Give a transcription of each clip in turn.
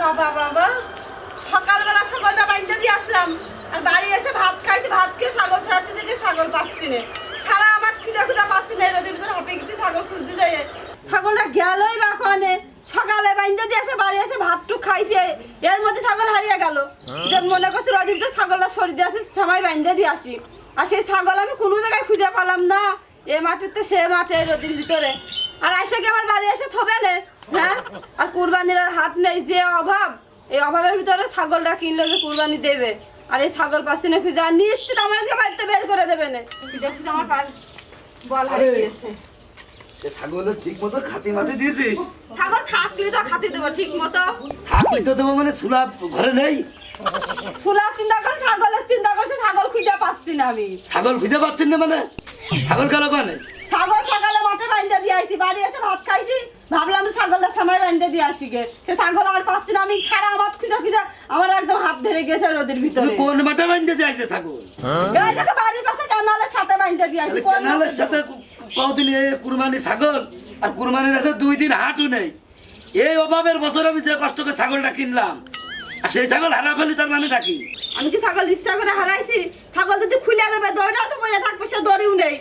বাবা বাবা। সকালবেলা ছাগলটা বাইন্দা দিয়ে আসলাম। আর বাড়ি এসে ভাত খাইতে ভাত খেয়ে ছাগল ছাড়তে থেকে ছাগল পাচ্ছি না। সারা আমার খুঁজা খুঁজা পাচ্ছি না এর ভিতরে হাঁপে গেছি ছাগল খুঁজতে যাই। ছাগলটা গেলই বা কনে? সকালে বাইন্দা দিয়ে এসে বাড়ি এসে ভাতটুক খাইছে। এর মধ্যে ছাগল হারিয়ে গেল। যে মনে করছি রদিপ তো ছাগলটা সরিয়ে দিয়ে আসি সময় বাইন্দা দিয়ে আসি। আর সেই ছাগল আমি কোনো জায়গায় খুঁজে পেলাম না। এ মাঠেতে সে মাঠে রদির ভিতরে। আর এসে কি আমার বাড়ি এসে থবে না হ্যাঁ? আর কুরবানির আর হাত নেই যে অভাব এই অভাবের ভিতরে ছাগলটা কিনলে যে কুরবানি দেবে। আর এই ছাগল পাচ্ছি না খুঁজে আর নিশ্চিত আমার বাড়িতে বের করে দেবে না। খুঁজে আমার পার বল হারিয়ে আরে। গিয়েছে। ঠিক মতো খাতি মাতি দিয়েছিস? ছাগল থাকলে তো খাতি দেবো ঠিক মতো থাকলে তো দেবো মানে সুলা ঘরে নেই? ফুলা চিন্তা করে ছাগলের চিন্তা করছে ছাগল খুঁজে পাচ্ছি না আমি। ছাগল খুঁজে পাচ্ছেন না মানে? ছাগল কালো কানে ছাগল সকালে মাঠে বাইন্দা দিয়ে আইছি বাড়ি এসে ভাত খাইছি। ভাবলাম ছাগলটা সময় বাইন্দা দিয়ে আসি গে। সে ছাগল আর পাচ্ছি না আমি সারা আমার খুঁজে খুঁজে আমার একদম হাত ধরে গেছে রোদের ভিতরে। কোন মাঠে বান্ধে যাইছে ছাগল? এই দেখো বাড়ির পাশে কানালের সাথে বাইন্দা দিয়ে তাহলে কেনালের সাথে কদিন এই কুরবানি ছাগল? আর কুরবানির আছে দুই দিন হাটও নেই। এই অভাবের বছর আমি যে কষ্ট করে ছাগলটা কিনলাম। আর সেই ছাগল হারা ফেলি তার মানে ডাকি আমি কি ছাগল ইচ্ছা করে হারাইছি? ছাগল যদি খুলে দেবে দড়িটাও তো পড়ে থাকবে সে দড়িও নেই।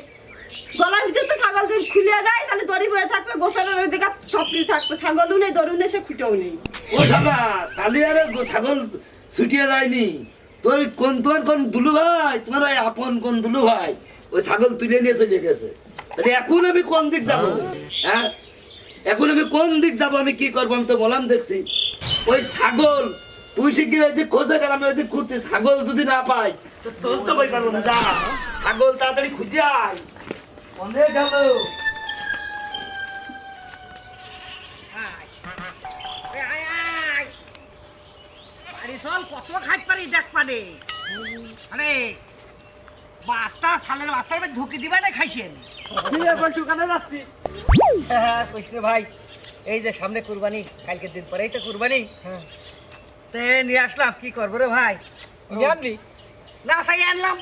গলার ভিতরে তো ছাগল যদি খুলে যায় তাহলে দড়ি পড়ে থাকবে গোসলের দিকে থাকবে। ছাগলও নেই দড়িও নেই সে খুঁটেও নেই। ও আরে ছাগল ছুটিয়ে যায়নি। তোর কোন তোমার কোন দুলু ভাই? তোমার ওই আপন কোন দুলু ভাই? ওই ছাগল তুলে নিয়ে চলে গেছে। তাহলে এখন আমি কোন দিক যাব? হ্যাঁ। এখন আমি কোন দিক যাব? আমি কি করব? আমি তো বললাম দেখছি। ওই ছাগল তুই শিগগির ওই দিক খোঁজে গেল আমি ওই দিক খুঁজছি। ছাগল যদি না পাই তো তোর তো বই কারণ যা। ছাগল তাড়াতাড়ি খুঁজে আয়। অনেক গেল কত খাইতে পারি দেখ পানে। আরে বাস্তা সালের বাস্তার মধ্যে ঢুকি দিবা না খাইছেন? হ্যাঁ কৃষ্ণ ভাই এই যে সামনে কুরবানি কালকের দিন পরেই তো কুরবানি। তে নিয়ে আসলাম কি করব রে ভাই? জানলি না সাই আনলাম।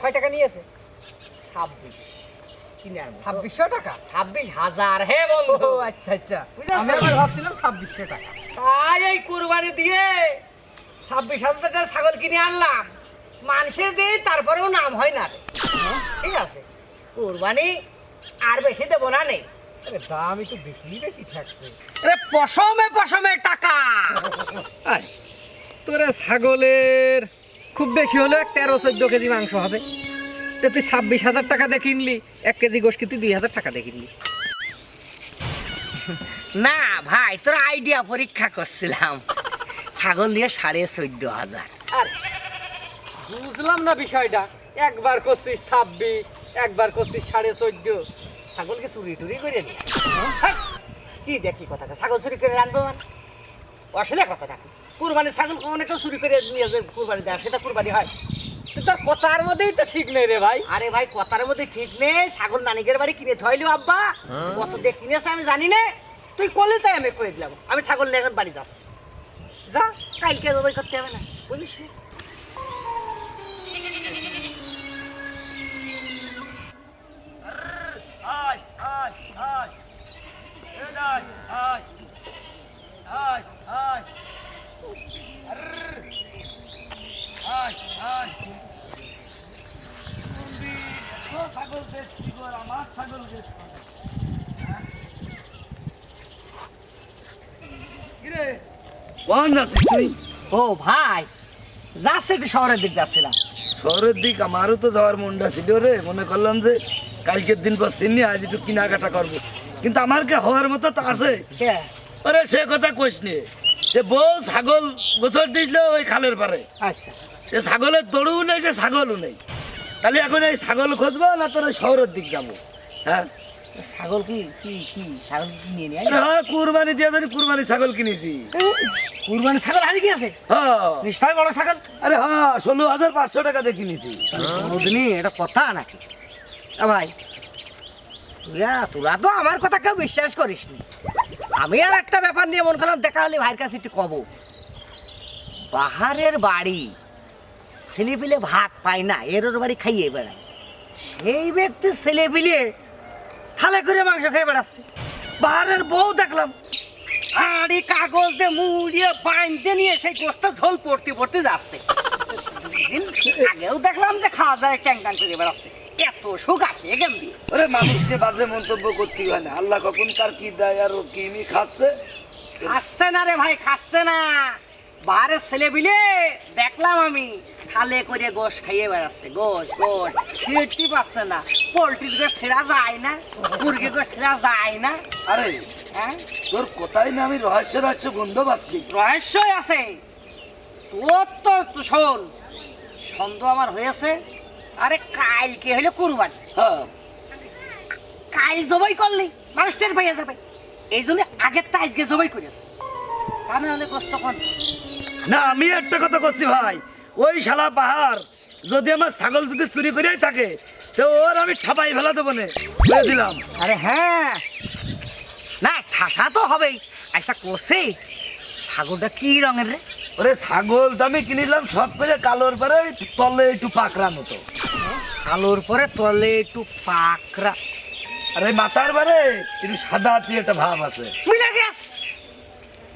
কয় টাকা নিয়েছে? ছাব্বিশ। কিনে আনব। ছাব্বিশশো টাকা? ছাব্বিশ হাজার হে বন্ধু। ও আচ্ছা আচ্ছা? আমি আবার ভাবছিলাম ছাব্বিশশো টাকা। তাই এই কুরবানি দিয়ে ছাব্বিশ হাজার টাকা ছাগল কিনে আনলাম। মানুষের দিয়ে তারপরেও নাম হয় না রে। ঠিক আছে। কুরবানি আর বেশি দেবো না নেই আরে দাম একটু বেশি বেশি থাকছে। আরে পশমে পশমে টাকা। তোরা ছাগলের খুব বেশি হলে তেরো চোদ্দ কেজি মাংস হবে। তো তুই ছাব্বিশ হাজার টাকা দিয়ে কিনলি এক কেজি গোশ কিন্তু দুই হাজার টাকা দিয়ে কিনলি? না ভাই তোর আইডিয়া পরীক্ষা করছিলাম। ছাগল নিয়ে সাড়ে চোদ্দ হাজার। বুঝলাম না বিষয়টা। একবার করছিস ছাব্বিশ একবার করছিস সাড়ে চোদ্দ। ছাগলকে চুরি টুরি করে নিয়ে আয়। কি দেখি কথাটা ছাগল চুরি করে আনব মানে? অসুবিধা কথা দেখো কুরবানি ছাগল অনেকটা চুরি করে নিয়ে যে কুরবানি দেয় সেটা কুরবানি হয়। তোর কথার মধ্যেই তো ঠিক নেই রে ভাই। আরে ভাই কথার মধ্যে ঠিক নেই। ছাগল নানিকের বাড়ি কিনে থইলো আব্বা। কত দিয়ে কিনেছে আমি জানি না। তুই করলে তাই আমি করে দিলাম আমি ছাগল নিয়ে এখন বাড়ি যাচ্ছি যা কালকে জবাই করতে হবে না। বুঝিস না? কোন যাচ্ছিস তুই? ও ভাই যাচ্ছে একটু শহরের দিক যাচ্ছিলাম। শহরের দিক আমারও তো যাওয়ার মনটা ছিল রে। মনে করলাম যে কালকের দিন পর চিনি আজ একটু কেনাকাটা করব। কিন্তু আমার কে হওয়ার মতো তো আছে? আরে সে কথা কইস নে। সে বউ ছাগল গোসর দিয়েছিল ওই খালের পারে। আচ্ছা। সে ছাগলের দড়ুও নেই সে ছাগলও নেই। তাহলে এখন এই ছাগল খুঁজবো না তোর শহরের দিক যাব? হ্যাঁ? ছাগল কি কি কি? ছাগল নিয়ে হ্যাঁ কুরবানি দিয়ে জানি কুরবানি ছাগল কিনেছি। কুরবানি ছাগল হ্যাঁ নিশ্চয় বড় ছাগল। আরে হ্যাঁ ষোলো হাজার পাঁচশো টাকা দিয়ে কিনেছি। কোনোদিনই এটা কথা নাকি? ভাই তোরা তো আমার কথা কেউ বিশ্বাস করিস নি। আমি আর একটা ব্যাপার নিয়ে মন করলাম দেখা হলে ভাইয়ের কাছে একটু কব। বাহারের বাড়ি ছেলে পিলে ভাত পায় না এর বাড়ি খাইয়ে বেড়ায়। সেই ব্যক্তি ছেলে পিলে থালে করে মাংস খেয়ে বেড়াচ্ছে। বাহারের বউ দেখলাম শাড়ি কাগজ দিয়ে মুড়িয়ে বাইন্দে নিয়ে সেই গোস্ত ঝোল পড়তে পড়তে যাচ্ছে। দুদিন আগেও দেখলাম যে খাওয়া যায় ট্যাং ট্যাং করে বেড়াচ্ছে। এত সুখ আসে কেন দিয়ে। ওরে মানুষকে বাজে মন্তব্য করতে হয় না। আল্লাহ কখন কার কি দেয় আর কি মি খাচ্ছে? খাচ্ছে না রে ভাই খাচ্ছে না। বাহারের ছেলে বিলে দেখলাম আমি খালে করে গোশ খাইয়ে বেড়াচ্ছে গোশ গোশ। ছিঁড়তে পারছে না পোলট্রির গোশ ছেঁড়া যায় না মুরগির গোশ ছেঁড়া যায় না। আরে হ্যাঁ? তোর কোথায় না আমি রহস্য রহস্য গন্ধ পাচ্ছি? রহস্যই আছে। তোর তো শোন সন্দেহ আমার হয়েছে। আরে কালকে হইলে কুরবানি? হ্যাঁ। কাল জবাই করলি মানুষ টের পাইয়া যাবে। এই জন্য আগের তা আজকে জবাই করেছে না হলে কষ্ট কর না আমি একটা কথা করছি ভাই। ওই শালা পাহাড় যদি আমার ছাগল যদি চুরি করেই থাকে তো ওর আমি ঠাপাই ফেলা দেবো না। বলে দিলাম। আরে হ্যাঁ। না ঠাসা তো হবেই। আচ্ছা করছে ছাগলটা কি রঙের রে? ওরে ছাগল তো আমি কিনিলাম সব করে কালোর পরে তলে একটু পাকড়া মতো। কালোর পরে তলে একটু পাকড়া। আরে মাথার বারে একটু সাদা একটা ভাব আছে। মিলে গেছ।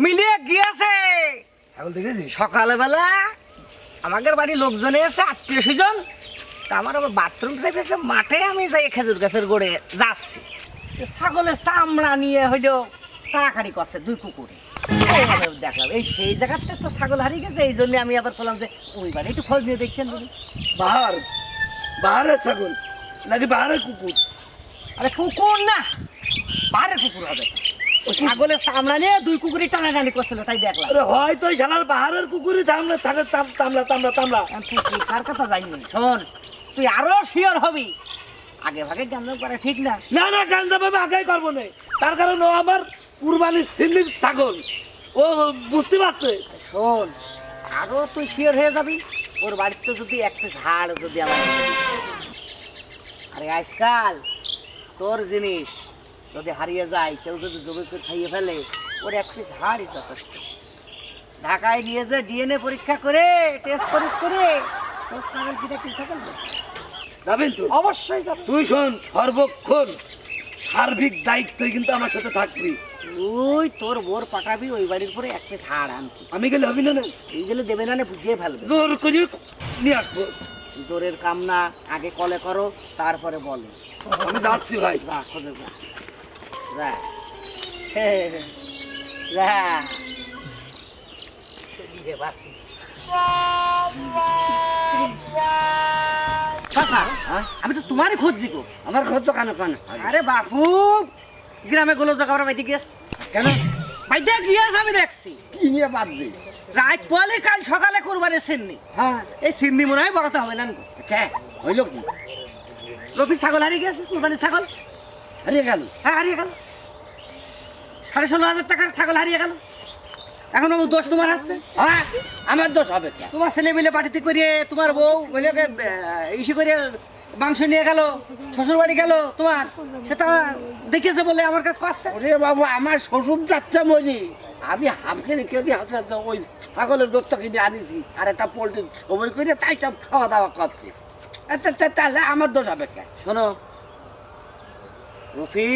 মিলে গিয়েছে। ছাগল দেখেছিস সকালবেলা আমাদের বাড়ির লোকজন এসে আত্মীয় স্বজন তা আমার আবার বাথরুম চাইতেছে মাঠে আমি যাই খেজুর গাছের গোড়ে যাচ্ছি। ছাগলের চামড়া নিয়ে হইল তাড়াতাড়ি করছে দুই কুকুরে। দেখলাম এই সেই জায়গাতে তো ছাগল হারিয়ে গেছে এই জন্য আমি আবার বললাম যে ওই বাড়ি একটু খোঁজ নিয়ে দেখছেন তুমি বাহার বাহারের ছাগল নাকি বাহারের কুকুর? আরে কুকুর না বাড়ির কুকুর হবে। ছাগলের চামড়া নিয়ে দুই কুকুরই টানাটানি করছিল তাই দেখলাম। আরে হয়তো ওই শালার বাহারের কুকুরই থামলে থাকে তামলা তামলা আমি তুই কার কথা জানি শোন তুই আরও শিওর হবি। আগে ভাগে জ্ঞান করে ঠিক না। না না গান্দা ভাবে আগে করব না। তার কারণ ও আমার কুরবানির সিন্নির ছাগল। ও বুঝতে পারছে? শোন আরও তুই শিওর হয়ে যাবি। ওর বাড়িতে যদি একটা ঝাড় যদি আমার আরে আজকাল তোর জিনিস যদি হারিয়ে যায় কেউ যদি জমি করে খাইয়ে ফেলে ওর এক পিস হাড়ই যথেষ্ট। ঢাকায় নিয়ে যে ডিএনএ পরীক্ষা করে টেস্ট করে করে তোর ছাগল কিটা কি ছাগল যাবেন তো? অবশ্যই যাবে তুই শোন সর্বক্ষণ সার্বিক দায়িত্বই কিন্তু আমার সাথে থাকবি। তুই তোর বোর পাঠাবি ওই বাড়ির পরে এক পিস হাড় আনতি আমি গেলে হবি না না এই গেলে দেবে না বুঝিয়ে ফেলবে। জোর করে নিয়ে আসব। দোরের কাম না আগে কলে করো তারপরে বলো। আমি যাচ্ছি ভাই। যা খোঁজে যা। যা যা এদিকে বাসি। আমি তো তোমারই খুঁজছি গো আমার খোঁজ তো কেন কেন। আরে বাপু গ্রামে গুলো জায়গা বাইতে গিয়েছ কেন? বাইতে গিয়েছ আমি দেখছি। কি নিয়ে বাদ দিই রাত পলে কাল সকালে কোরবানি সিন্নি। হ্যাঁ। এই সিন্নি মনে হয় বড়তে হবে না কে? হইল কি? রফি ছাগল হারিয়ে গেছে কোরবানির ছাগল? হারিয়ে গেল। হ্যাঁ হারিয়ে গেল। সাড়ে ষোলো হাজার টাকার ছাগল হারিয়ে গেল। এখন আমার দোষ তোমার হচ্ছে হ্যাঁ আমার দোষ হবে তোমার ছেলে মিলে পাঠিতে করে তোমার বউ বলে ইসে করে মাংস নিয়ে গেল শ্বশুর বাড়ি গেল তোমার? সেটা দেখেছে বলে আমার কাছে করছে ওরে বাবু আমার শ্বশুর যাচ্ছে মরি আমি হামকে রেখে দিয়ে আছে তো ওই ছাগলের গোস্ত কিনে আনিছি আর একটা পোল্ট্রি সময় করে তাই সব খাওয়া দাওয়া করছি। তাহলে আমার দোষ হবে কে শোনো। রফি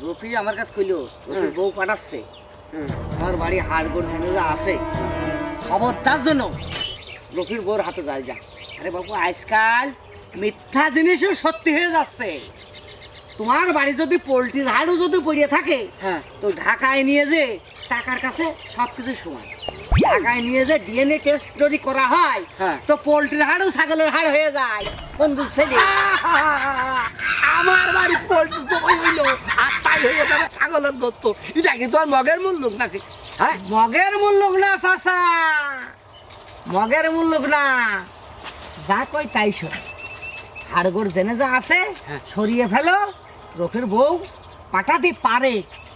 রফি আমার কাছে কইলো রফির বউ পাঠাচ্ছে। আমার বাড়ি হাড় গোড় ভেঙে যা আছে। খবরদার জন্য রফির বউর হাতে যায় যা। আরে বাবু আজকাল মিথ্যা জিনিসও সত্যি হয়ে যাচ্ছে। তোমার বাড়ি যদি পোলট্রির হাড়ও যদি পড়িয়ে থাকে হ্যাঁ। তো ঢাকায় নিয়ে যে টাকার কাছে সব কিছু সমান। ঢাকায় নিয়ে যে ডিএনএ টেস্ট যদি করা হয় হ্যাঁ। তো পোলট্রির হাড়ও ছাগলের হাড় হয়ে যায়। বন্ধু ছেলে আমার বাড়ি পোল্ট্রি সময় হইল। আর তাই হয়ে যাবে ছাগলের গোস্ত এটা কি তোমার মগের মূল্য নাকি? হ্যাঁ? মগের মূল্য না চাচা। মগের মূল্য না। যা কই তাই শোন। হাড়গোড় জেনে যা আছে সরিয়ে ফেলো রফির বউ পাঠাতে পারে।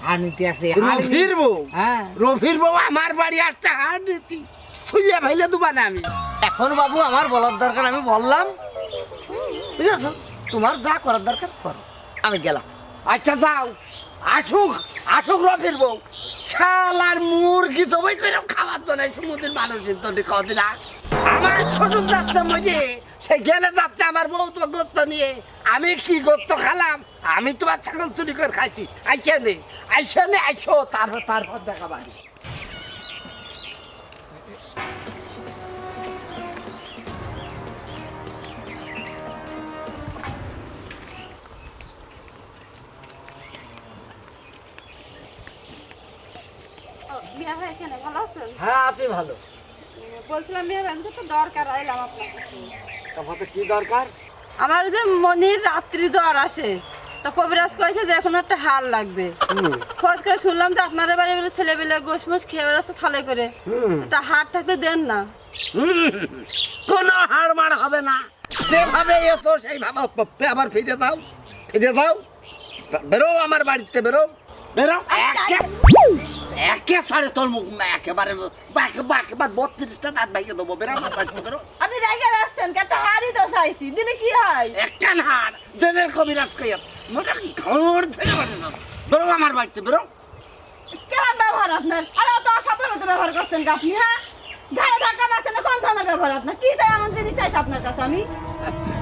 আর নিতে আসে রফির বউ হ্যাঁ। রফির বউ আমার বাড়ি আসছে হার নীতি খুলিয়া ফেলে দুবা না আমি। এখন বাবু আমার বলার দরকার আমি বললাম। বুঝেছ? তোমার যা করার দরকার করো। আমি গেলাম। আচ্ছা যাও। আসুক আসুক রফির বউ শালার মুরগি জবাই করে খাবার তো নাই সমুদ্রের মানুষের তো কদিন আমার শ্বশুর যাচ্ছে মজে সেখানে যাচ্ছে আমার বউ তো গোস্ত নিয়ে। আমি কি গোস্ত খালাম? আমি তোমার ছাগল চুরি করে খাইছি। আইসে নে আইসে নে আইসো তারপর তারপর দেখা বাড়ি। হ্যাঁ আছি ভালো। বলছিলাম ভাই আমি তো দরকার আইলাম আপনার কাছে। তারপরে কি দরকার? আমার যে মনির রাত্রি জ্বর আসে। তো কবিরাজ কয়েছে যে এখন একটা হার লাগবে। খোঁজ করে শুনলাম যে আপনার বাড়ি বলে ছেলে পেলে গোস মোস খেয়ে বেড়াচ্ছে থালে করে। একটা হার থাকলে দেন না। কোনো হাড় মার হবে না। যেভাবে এসো সেইভাবে আবার ফিরে যাও ফিরে যাও। বেরো আমার বাড়িতে বেরো। বেরো। একে একে সাড়ে তোর মুখ একেবারে বাকে একেবারে বত্রিশটা দাঁত ভাইকে দেবো। বেরো আমার বাড়িতে বেরো। আপনি যাচ্ছেন কি একটা হারই তো চাইছি। দিলে কি হয়? একখান হাড় জেনের কবিরাজ কইয়া মোটা ঘর ধরে বাড়ি বেরো আমার বাড়িতে বেরো। কেমন ব্যবহার আপনার? আরে অত অসভ্যের মতো ব্যবহার করছেন আপনি হ্যাঁ? ঘাড়ে ধাক্কা মারছেন না কোন ধরনের ব্যবহার আপনার? কি চাই এমন জিনিস চাইছে আপনার কাছে আমি?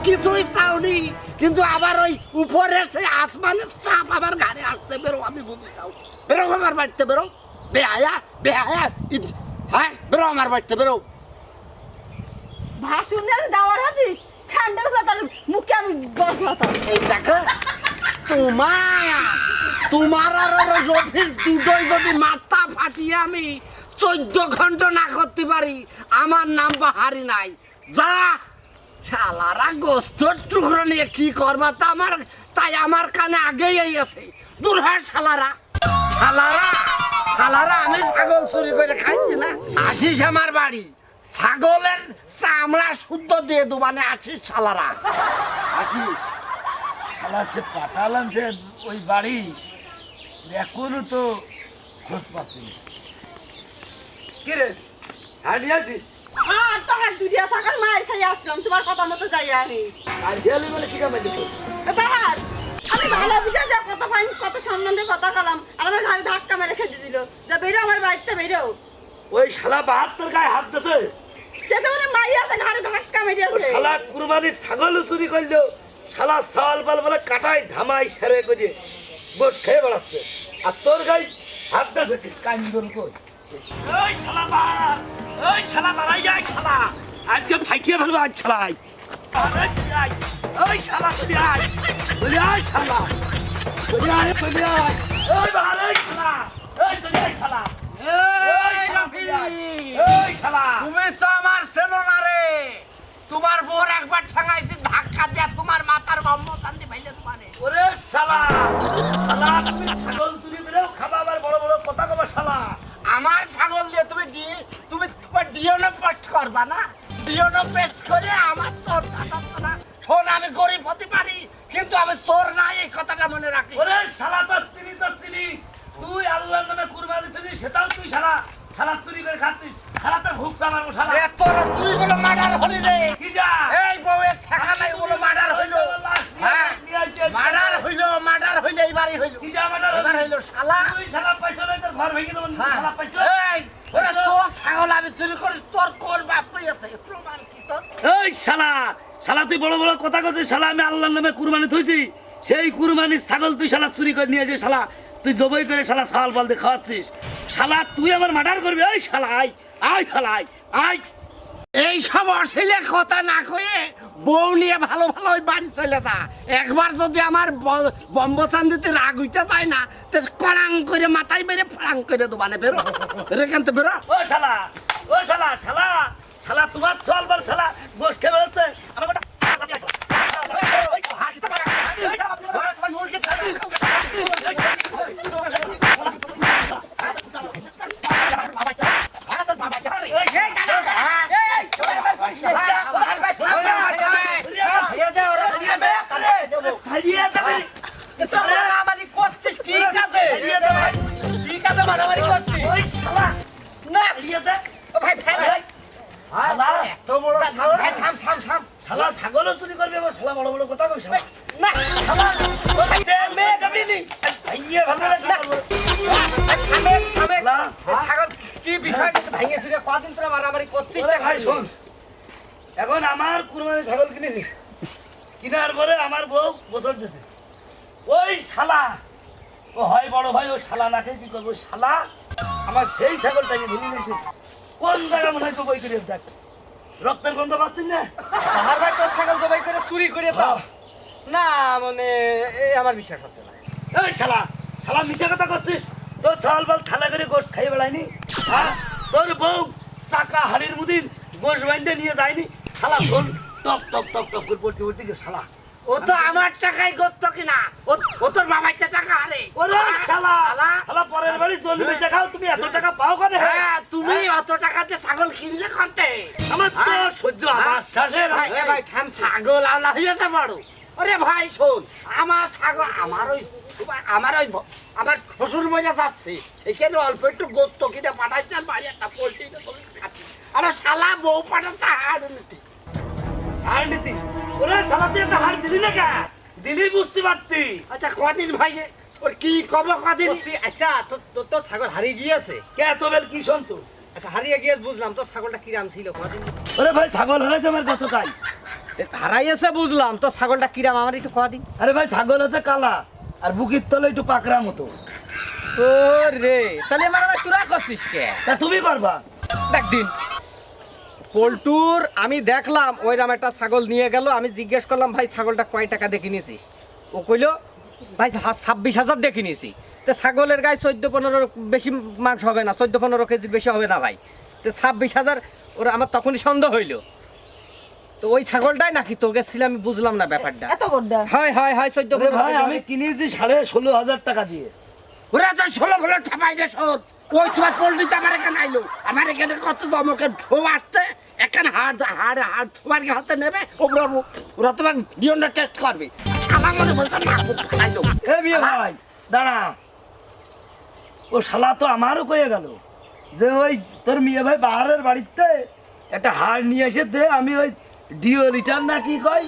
কিছুই চাওনি কিন্তু আবার ওই উপরে সেই আসমানের চাপ আমার গাড়ি আসতে বেরো আমি বুঝি চাও বেরো আমার বাড়িতে বেরো। বেহায়া বেহায়া হ্যাঁ বেরো আমার বাড়িতে বেরো। ভাষণ দেওয়ার হতিস? স্যান্ডেল তার মুখে আমি বসাতাম এই দেখো তোমার তোমার আর রফির দুটোই যদি মাথা ফাটিয়ে আমি চোদ্দ ঘণ্টা না করতে পারি আমার নাম বাহারি নাই। যা শালারা গোস্ত টুকরো নিয়ে কি করবা? তা আমার তাই আমার কানে আগেই এই আছে। দূর হয় শালারা। শালারা শালারা আমি ছাগল চুরি করে খাইছি না। আসিস আমার বাড়ি। ছাগলের চামড়া শুদ্ধ দিয়ে দু মানে আসিস শালারা। আসিস? শালা সে পাঠালাম সে ওই বাড়ি। এখনও তো খোঁজ পাচ্ছি না। কি রে হাঁটি আছিস আর দুনিয়া থাকার মায়ের খাই আসলাম তোমার কথা মতো যাই আমি। আর খেয়ালি বলে কি কামাই দিত বাহার আমি ভালো বুঝে যা কত ফাইন কত সম্বন্ধে কথা কালাম আর আমার ঘরে ধাক্কা মেরে খেতে দিল। যা বেরো আমার বাড়িতে বেরো। ওই শালা বাহাত্তর গায়ে হাত দিছে। যেতে মানে মাই আছে ঘরে ধাক্কা মেরে আছে। শালা কুরবানি ছাগল চুরি করল। শালা সাল পাল বলে কাটাই ধামাই সেরে করে বস খেয়ে বেড়াচ্ছে। আর তোর গায়ে হাত দিছে কি? কান্দর কই? ওই শালা শালা বাড়াই যায় শালা। আজকে ফাইটিয়ে ফেলব আজ শালাই ওই শালা আয়। আয় শালা। আয় আয়। শালা। আয় শালা। তুমি তো আমার চেনো না রে তোমার বোর একবার ঠেঙাইছি ধাক্কা দিয়া তোমার মাথার বম্ব কান্দি ভাইলে তোমারে। ওরে শালা! শালা তুমি ছাগল চুরি করেও খাবা আবার বড় বড় কথা কবা শালা। আমার ছাগল দিয়ে তুমি ডিওনো পেস্ট করবা না? ডিওনো পেস্ট করে আমার তোর না শোন। আমি গরিব হতে পারি কিন্তু আমি তোর না এই কথাটা মনে রাখি ওরে শালা তোর চিনি তোর চিনি। তুই আল্লাহর নামে কুরবানি দিছিস সেটাও তুই শালা। শালা চুরি করে খাচ্ছিস। শালা তোর ভুক চালাবো শালা। এ তোর তুই বলে মার্ডার হলি রে। কি যা? এই বউয়ের ঠেকা নাই বলে মার্ডার হইল। হ্যাঁ। মার্ডার হইল। মার্ডার হইল এইবারই হইল। কি যা মার্ডার হইল? শালা। তুই শালা পয়সা নাই তোর ঘর ভেঙে দেবো হ্যাঁ। শালা পয়সা এই ওরে তোর ছাগল আমি চুরি করিস তোর কোন বাপ আছে প্রমাণ কি তোর এই শালা শালা তুই বড় বড় কথা কথা শালা আমি আল্লাহর নামে কুরবানি থইছি। সেই কুরবানির ছাগল তুই শালা চুরি করে নিয়ে যে শালা তুই জবই করে শালা পাল দিয়ে খাওয়াচ্ছিস। শালা তুই আমার মার্ডার করবি? ওই শালা আয় আয় শালা আয় আয়। এই সব অশ্লীল কথা না কয়ে বউ নিয়ে ভালো ভালো ওই বাড়ি চলে যা। একবার যদি আমার বম্বচান্দিতে রাগ উঠতে যায় না তো কড়াং করে মাথায় মেরে ফড়াং করে দোবানে বেরো। বেরো কেন বেরো। ও শালা ও শালা শালা শালা তোমার চল বল শালা বসকে বেরোচ্ছে। আমার ভাঙে চুরে কদিন তোরা মারামারি করছিস ভাই? শোন। এখন আমার এই ছাগল কিনেছি। কেনার পরে আমার বউ বছর দিছে। ওই শালা ও হয় বড় ভাই ও শালা নাকে কি করব? শালা আমার সেই ছাগলটাকে ধরে নিয়েছে কোন জায়গা মনে হয় তো বই করে দেখ। রক্তের গন্ধ পাচ্ছিস না? তাহার ভাই তোর ছাগল জবাই করে চুরি করে দাও। না মানে আমার বিশ্বাস হচ্ছে না। এই শালা শালা মিথ্যা কথা করছিস? তোর চাল বাল থালা করে গোশ খাই বেড়ায়নি? হ্যাঁ? তোর বউ চাকা হাড়ির মুদিন গোশ বাইন্দে নিয়ে যায়নি। শালা শোন টপ টপ টপ টপ করে পড়তে পড়তে গিয়ে শালা। ও তো আমার টাকাই গোস্ত কিনা? ও- তোর বাবাইতে টাকা আরে ওরে শালা শালা। পরের বাড়ি জন্মে দেখাও তুমি এত টাকা পাও করে হ্যাঁ তুমি অত টাকাতে ছাগল কিনলে করতে আমার তো সহ্য আমার ভাই, ভাই থাম ছাগল আলা হয়েছে বড়। আরে ভাই শোন আমার ছাগল আমার ওই আমার ওই আমার শ্বশুর মজা যাচ্ছে। সেখানে অল্প একটু গোস্ত কিনে পাঠাইছে আর বাড়ি একটা পোল্ট্রি আর শালা বউ পাঠাতে হার নীতি। হার নীতি। ওরে শালা তুই একটা হার দিলি না কে দিলি বুঝতে পারতি। আচ্ছা কদিন ভাই ওর কি কব কদিন? আচ্ছা তোর তো ছাগল হারিয়ে গিয়েছে? কে এত বেল কি শুনছো? আচ্ছা হারিয়ে গিয়ে বুঝলাম তোর ছাগলটা কিরাম ছিল কদিন? ওরে ভাই ছাগল হারাইছে আমার কত কাই হারাইয়েছে বুঝলাম। তোর ছাগলটা কিরাম আমার একটু কদিন আরে ভাই ছাগল হচ্ছে কালা আর বুকির তলে একটু পাকড়া মতো। ও রে তাহলে আমার আবার তোরা করছিস কে? তা তুমি করবা দেখ দিন। পল্টুর আমি দেখলাম ওইরকম একটা ছাগল নিয়ে গেল। আমি জিজ্ঞেস করলাম ভাই ছাগলটা কয় টাকা দেখে নিয়েছিস? ও কইলো ভাই ছাব্বিশ হাজার দেখে নিয়েছি। তো ছাগলের গায়ে চোদ্দ পনেরো বেশি মাংস হবে না চোদ্দ পনেরো কেজির বেশি হবে না ভাই। তো ছাব্বিশ হাজার ওরা আমার তখনই সন্দেহ হইল। তো ওই ছাগলটাই নাকি তো গেছিল আমি বুঝলাম না ব্যাপারটা। এত বড়টা? হয় হয় হয় চোদ্দ ওরে ভাই আমি কিনেছি সাড়ে ষোলো হাজার টাকা দিয়ে। ওরা তো ষোলো ভোলো ঠাপাই যে শোধ ওই তোমার পোল্ট্রিতে আমার এখানে আইলো। আমার এখানে কত দমকে ঢো আসছে এখানে হাড় হাড় হাড় তোমার হাতে নেবে ওরা ওরা তোমার ডিওনটা টেস্ট করবে। আমার মনে বলছে না খাইলো এ বিয়ে ভাই। দাঁড়া। ও শালা তো আমারও কয়ে গেল যে ওই তোর মেয়ে ভাই বাহারের বাড়িতে একটা হাড় নিয়ে এসে দে আমি ওই ডিও রিটার্ন না কি কয়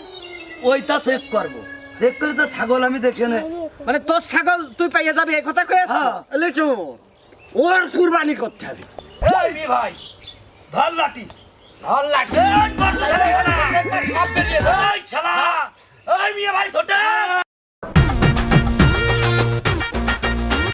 ওইটা চেক করব চেক করে তো ছাগল আমি দেখে নে মানে তোর ছাগল তুই পাইয়ে যাবি এই কথা কয়ে হ্যাঁ লিটু ওর কুরবানি করতে হবে এই মেয়ে ভাই ধর লাঠি ধর লাঠি এই, ছালা এই শালা! ভাই ছোটে